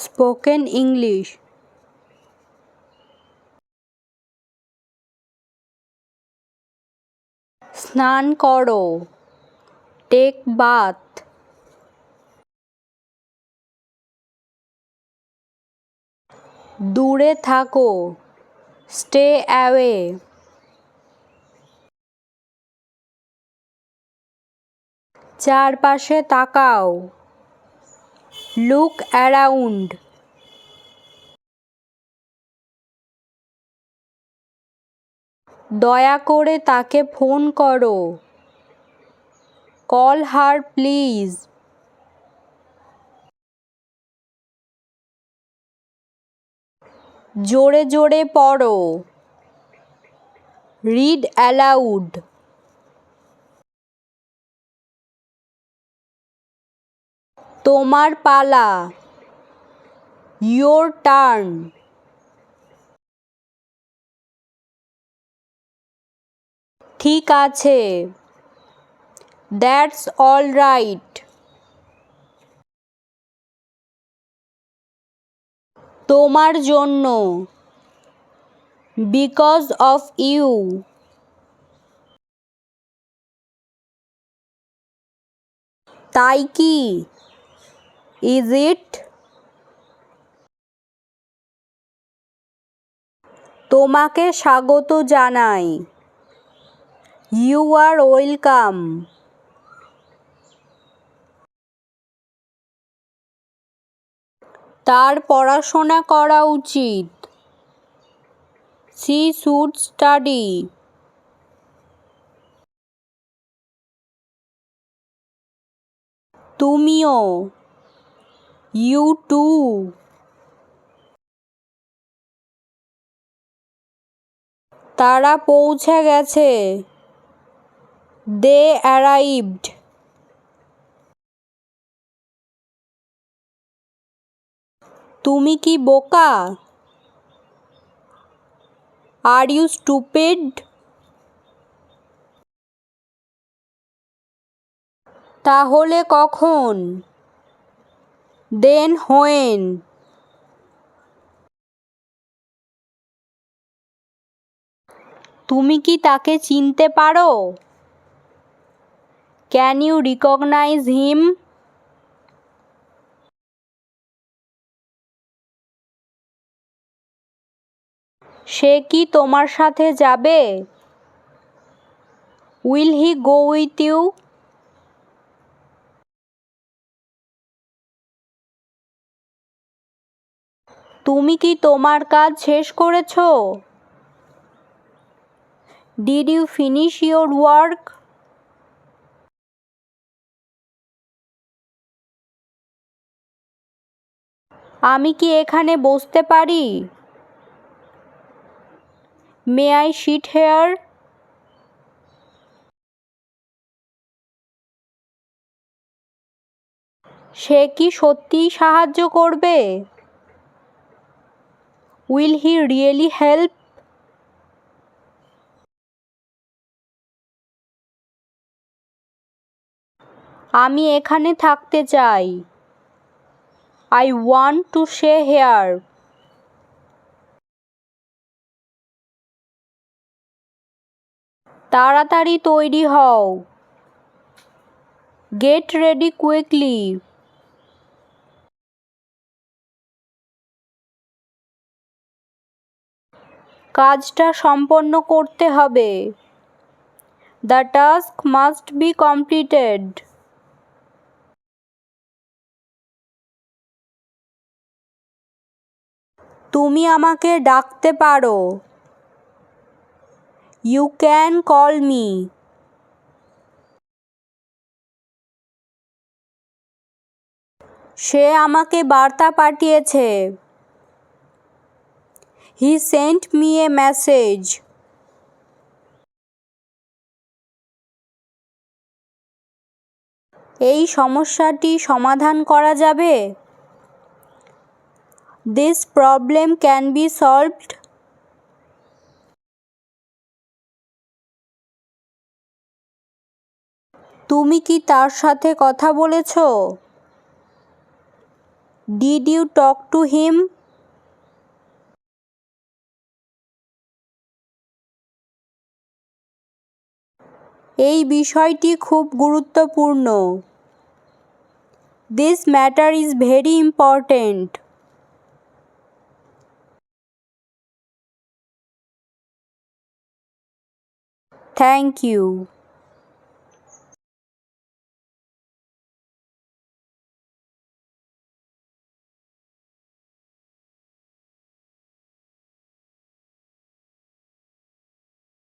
Spoken English. স্নান করো। Take bath. দূরে থাকো। Stay away. চারপাশে তাকাও। লুক অ্যারাউন্ড দয়া করে তাকে ফোন করো। কল হার প্লিজ জোরে জোরে পড়ো। রিড অ্যালাউড তোমার পালা। ইয়োর টার্ন ঠিক আছে। দ্যাটস অল রাইট তোমার জন্য। বিকজ অফ ইউ তাই কি? ইজ ইট তোমাকে স্বাগত জানাই। ইউ আর ওয়েলকাম তার পড়াশোনা করা উচিত। সি শুড স্টাডি তুমিও। ইউ টু তারা পৌঁছে গেছে। দে অ্যারাইভড তুমি কি বোকা? আর ইউ স্টুপিড তাহলে কখন? Then when. তুমি কি তাকে চিনতে পারো? ক্যান ইউ রিকগনাইজ হিম সে কি তোমার সাথে যাবে? Will he go with you তুমি কি তোমার কাজ শেষ করেছ? Did you finish your work আমি কি এখানে বসতে পারি? মে আই শিট হেয়ার সে কি সত্যিই সাহায্য করবে? উইল হি রিয়েলি হেল্প আমি এখানে থাকতে চাই। I want to stay here তাড়াতাড়ি তৈরি হও। গেট রেডি কুইকলি কাজটা সম্পন্ন করতে হবে। The task must be completed তুমি আমাকে ডাকতে পারো। ইউ ক্যান কল মি সে আমাকে বার্তা পাঠিয়েছে। He sent me a message এই সমস্যাটি সমাধান করা যাবে? This problem can be solved তুমি কি তার সাথে কথা বলেছ? Did you talk to him এই বিষয়টি খুব গুরুত্বপূর্ণ। This matter is very important thank you